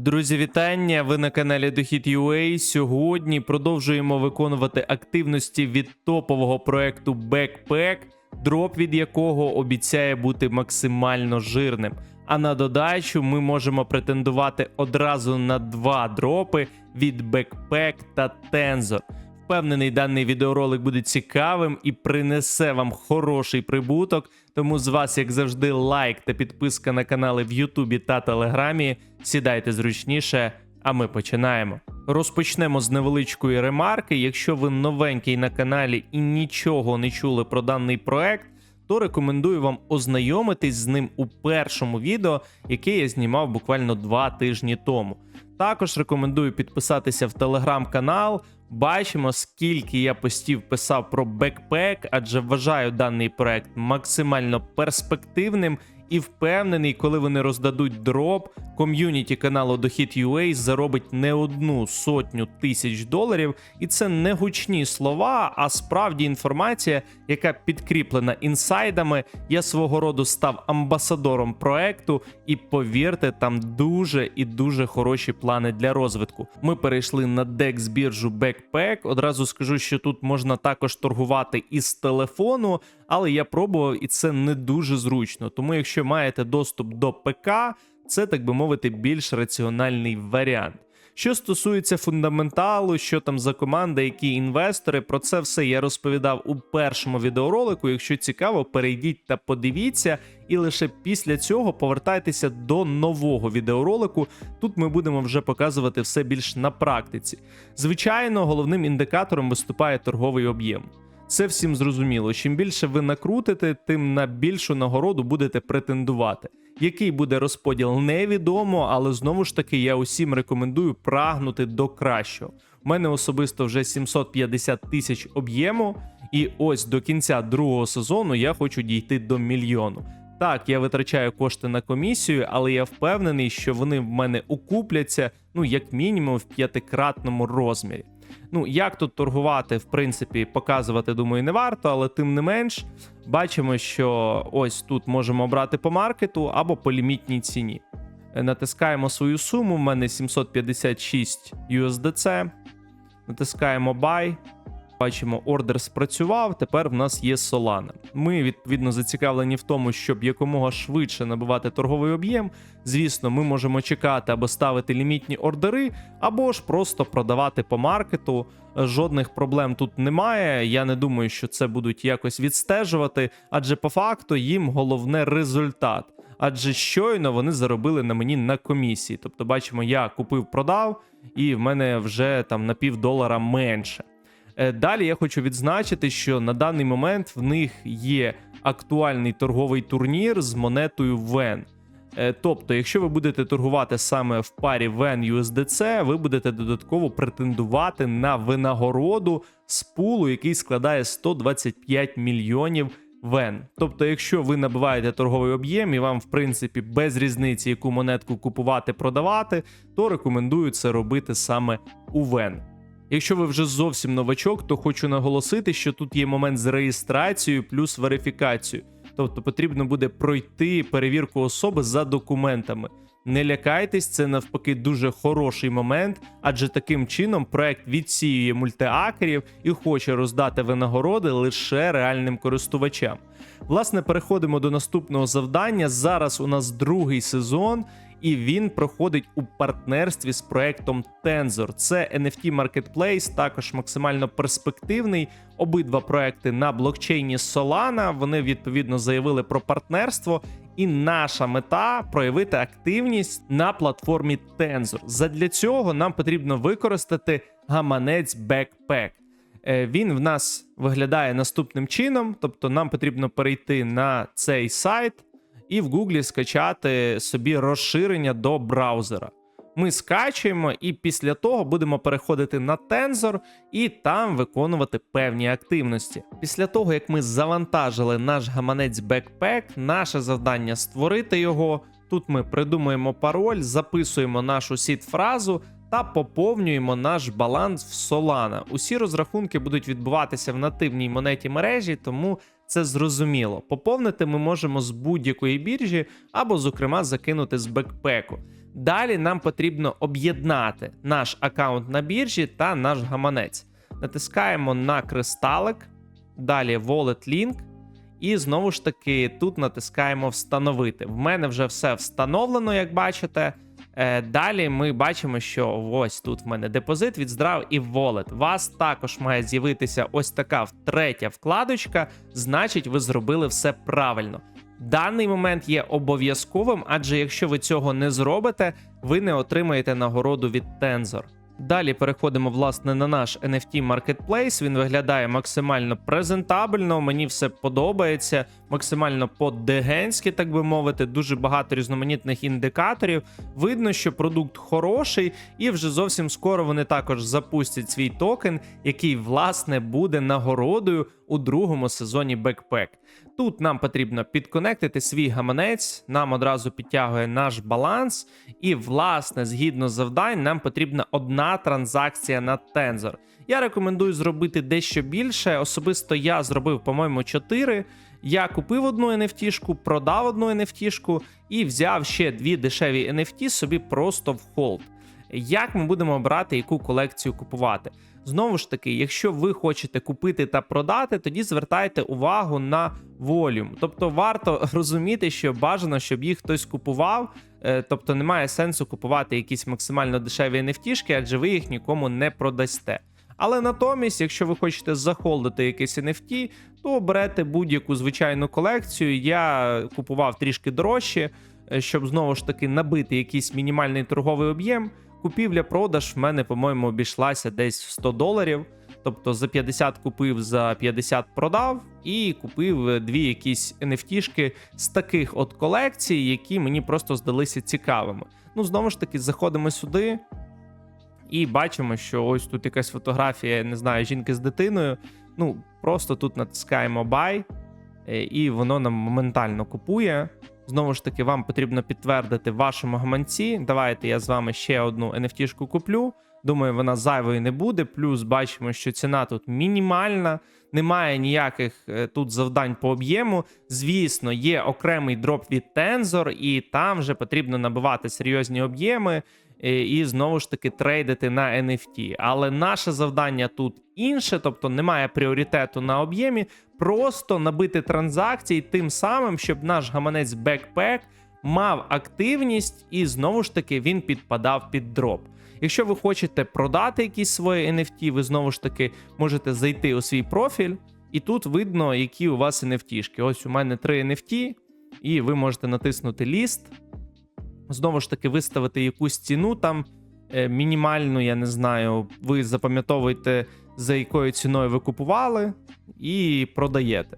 Друзі, вітання! Ви на каналі Дохід.ua. Сьогодні продовжуємо виконувати активності від топового проекту Backpack, дроп від якого обіцяє бути максимально жирним. А на додачу ми можемо претендувати одразу на два дропи від Backpack та Tensor. Впевнений, даний відеоролик буде цікавим і принесе вам хороший прибуток. Тому з вас, як завжди, лайк та підписка на канали в Ютубі та Телеграмі. Сідайте зручніше, а ми починаємо. Розпочнемо з невеличкої ремарки. Якщо ви новенький на каналі і нічого не чули про даний проект, то рекомендую вам ознайомитись з ним у першому відео, яке я знімав буквально два тижні тому. Також рекомендую підписатися в телеграм-канал. Бачимо, скільки я постів писав про бекпек, адже вважаю даний проект максимально перспективним і впевнений, коли вони роздадуть дроп, ком'юніті каналу Дохід.ua заробить не одну сотню тисяч доларів, і це не гучні слова, а справді інформація, яка підкріплена інсайдами. Я свого роду став амбасадором проекту, і повірте, там дуже і дуже хороші плани для розвитку. Ми перейшли на DEX біржу Backpack. Одразу скажу, що тут можна також торгувати із телефону, але я пробував і це не дуже зручно. Тому, якщо маєте доступ до ПК, це так би мовити більш раціональний варіант. Що стосується фундаменталу, що там за команда, які інвестори, про це все я розповідав у першому відеоролику. Якщо цікаво, перейдіть та подивіться, і лише після цього повертайтеся до нового відеоролику. Тут ми будемо вже показувати все більш на практиці. Звичайно, головним індикатором виступає торговий об'єм. Це всім зрозуміло. Чим більше ви накрутите, тим на більшу нагороду будете претендувати. Який буде розподіл, невідомо, але знову ж таки я усім рекомендую прагнути до кращого. У мене особисто вже 750 тисяч об'єму, і ось до кінця другого сезону я хочу дійти до мільйону. Так, я витрачаю кошти на комісію, але я впевнений, що вони в мене окупляться, ну як мінімум в п'ятикратному розмірі. Ну, як тут торгувати, в принципі, показувати, думаю, не варто, але тим не менш, бачимо, що ось тут можемо обрати по маркету або по лімітній ціні. Е, Натискаємо свою суму. У мене 756 USDC. Натискаємо Buy. Бачимо, ордер спрацював. Тепер в нас є Solana. Ми відповідно зацікавлені в тому, щоб якомога швидше набивати торговий об'єм. Звісно, ми можемо чекати або ставити лімітні ордери, або ж просто продавати по маркету. Жодних проблем тут немає. Я не думаю, що це будуть якось відстежувати, адже по факту їм головне результат. Адже щойно вони заробили на мені на комісії. Тобто, бачимо, я купив, продав, і в мене вже там на пів долара менше. Е, Далі я хочу відзначити, що на даний момент в них є актуальний торговий турнір з монетою VEN. Е, Тобто, якщо ви будете торгувати саме в парі VEN USDC, ви будете додатково претендувати на винагороду з пулу, який складає 125 мільйонів VEN. Тобто, якщо ви набиваєте торговий об'єм і вам, в принципі, без різниці, яку монетку купувати, продавати, то рекомендую це робити саме у VEN. Якщо ви вже зовсім новачок, то хочу наголосити, що тут є момент з реєстрацією плюс верифікацією. Тобто потрібно буде пройти перевірку особи за документами. Не лякайтесь, це навпаки дуже хороший момент, адже таким чином проект відсіює мультиакерів і хоче роздати винагороди лише реальним користувачам. Власне, переходимо до наступного завдання. Зараз у нас другий сезон, і він проходить у партнерстві з проектом Tensor. Це NFT Marketplace, також максимально перспективний. Обидва проекти на блокчейні Solana. Вони відповідно заявили про партнерство. І наша мета проявити активність на платформі Tensor. Задля цього нам потрібно використати гаманець Backpack. Е, Він в нас виглядає наступним чином, тобто нам потрібно перейти на цей сайт і в Гуглі скачати собі розширення до браузера. Ми скачуємо і після того будемо переходити на Tensor і там виконувати певні активності. Після того, як ми завантажили наш гаманець Backpack, наше завдання створити його. Тут ми придумуємо пароль, записуємо нашу сіт-фразу та поповнюємо наш баланс в Solana. Усі розрахунки будуть відбуватися в нативній монеті мережі, тому це зрозуміло. Поповнити ми можемо з будь-якої біржі або, зокрема, закинути з бекпеку. Далі нам потрібно об'єднати наш аккаунт на біржі та наш гаманець. Натискаємо на кристалик, далі Wallet Link, і знову ж таки тут натискаємо Встановити. В мене вже все встановлено, як бачите. Е, Далі ми бачимо, що ось тут в мене депозит від здрав і. У вас також має з'явитися ось така третя вкладочка, значить, ви зробили все правильно. Даний момент є обов'язковим, адже якщо ви цього не зробите, ви не отримаєте нагороду від Tensor. Далі переходимо власне на наш NFT Marketplace. Він виглядає максимально презентабельно. Мені все подобається, максимально по-дегенськи, так би мовити. Дуже багато різноманітних індикаторів. Видно, що продукт хороший, і вже зовсім скоро вони також запустять свій токен, який власне буде нагородою у другому сезоні Backpack. Тут нам потрібно підконектити свій гаманець, нам одразу підтягує наш баланс, і, власне, згідно завдань, нам потрібна одна транзакція на Tensor. Я рекомендую зробити дещо більше. Особисто я зробив, по-моєму, 4. Я купив одну NFT-шку, продав одну NFT-шку і взяв ще дві дешеві NFT собі просто в холд. Як ми будемо обирати, яку колекцію купувати? Знову ж таки, якщо ви хочете купити та продати, тоді звертайте увагу на волюм. Тобто варто розуміти, що бажано, щоб їх хтось купував. Е, Тобто немає сенсу купувати якісь максимально дешеві NFT, адже ви їх нікому не продасте. Але натомість, якщо ви хочете захолдити якийсь NFT, то берете будь-яку звичайну колекцію. Я купував трішки дорожче, е, щоб знову ж таки набити якийсь мінімальний торговий об'єм. Купівля-продаж в мене, по-моєму, обійшлася десь в 100 доларів. Тобто за 50 купив, за 50 продав, і купив дві якісь NFT-шки з таких от колекцій, які мені просто здалися цікавими. Ну, знову ж таки, заходимо сюди і бачимо, що ось тут якась фотографія, не знаю, жінки з дитиною. Ну, просто тут натискаємо Buy, е, і воно нам моментально купує. Знову ж таки, вам потрібно підтвердити вашому гаманці. Давайте я з вами ще одну NFT-шку куплю. Думаю, вона зайвою не буде. Плюс бачимо, що ціна тут мінімальна, немає ніяких е, тут завдань по об'єму. Звісно, є окремий дроп від Tensor, і там вже потрібно набивати серйозні об'єми і знову ж таки трейдити на NFT. Але наше завдання тут інше, тобто немає пріоритету на об'ємі, просто набити транзакції тим самим, щоб наш гаманець Backpack мав активність і знову ж таки він підпадав під дроп. Якщо ви хочете продати якісь свої NFT, ви знову ж таки можете зайти у свій профіль, і тут видно, які у вас NFT-шки. Ось у мене три NFT, і ви можете натиснути ліст, знову ж таки, виставити якусь ціну там е, мінімальну, я не знаю, ви запам'ятовуєте, за якою ціною ви купували, і продаєте.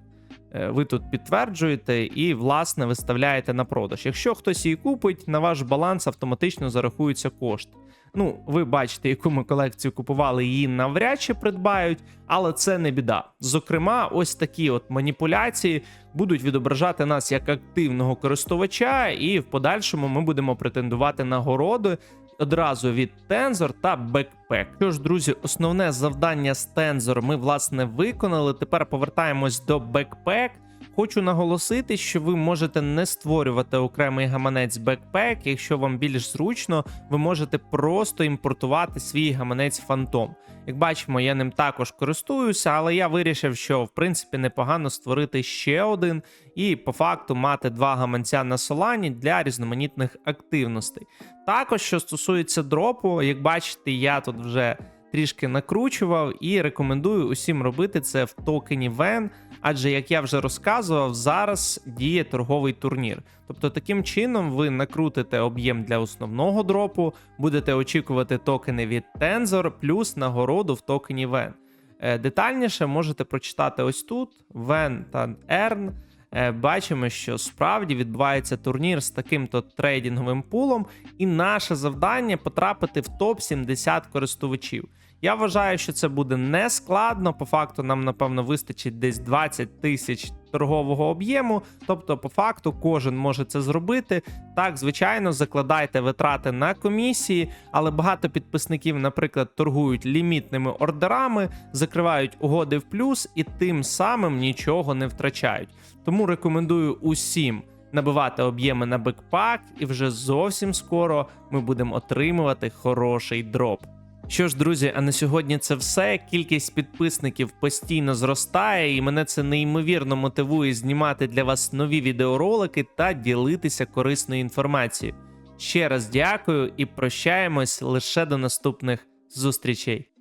Е, Ви тут підтверджуєте і, власне, виставляєте на продаж. Якщо хтось її купить, на ваш баланс автоматично зарахуються кошти. Ну, ви бачите, яку ми колекцію купували, її навряд чи придбають, але це не біда. Зокрема, ось такі от маніпуляції будуть відображати нас як активного користувача, і в подальшому ми будемо претендувати на городи одразу від Tensor та Backpack. Що ж, друзі, основне завдання з Tensor ми власне виконали. Тепер повертаємось до Backpack. Хочу наголосити, що ви можете не створювати окремий гаманець Backpack. Якщо вам більш зручно, ви можете просто імпортувати свій гаманець Phantom. Як бачимо, я ним також користуюся, але я вирішив, що в принципі непогано створити ще один і по факту мати два гаманця на Solana для різноманітних активностей. Також, що стосується дропу, як бачите, я тут вже трішки накручував і рекомендую усім робити це в токені VEN, адже як я вже розказував, зараз діє торговий турнір. Тобто таким чином ви накрутите об'єм для основного дропу, будете очікувати токени від Tensor, плюс нагороду в токені VEN. Е, Детальніше можете прочитати ось тут: VEN та EARN. Е, Бачимо, що справді відбувається турнір з таким-то трейдинговим пулом, і наше завдання потрапити в топ 70 користувачів. Я вважаю, що це буде не складно. По факту, нам напевно вистачить десь 20 тисяч торгового об'єму. Тобто, по факту, кожен може це зробити. Так, звичайно, закладайте витрати на комісії, але багато підписників, наприклад, торгують лімітними ордерами, закривають угоди в плюс і тим самим нічого не втрачають. Тому рекомендую усім набивати об'єми на бекпак, і вже зовсім скоро ми будемо отримувати хороший дроп. Що ж, друзі, а на сьогодні це все. Кількість підписників постійно зростає, і мене це неймовірно мотивує знімати для вас нові відеоролики та ділитися корисною інформацією. Ще раз дякую і прощаємось лише до наступних зустрічей.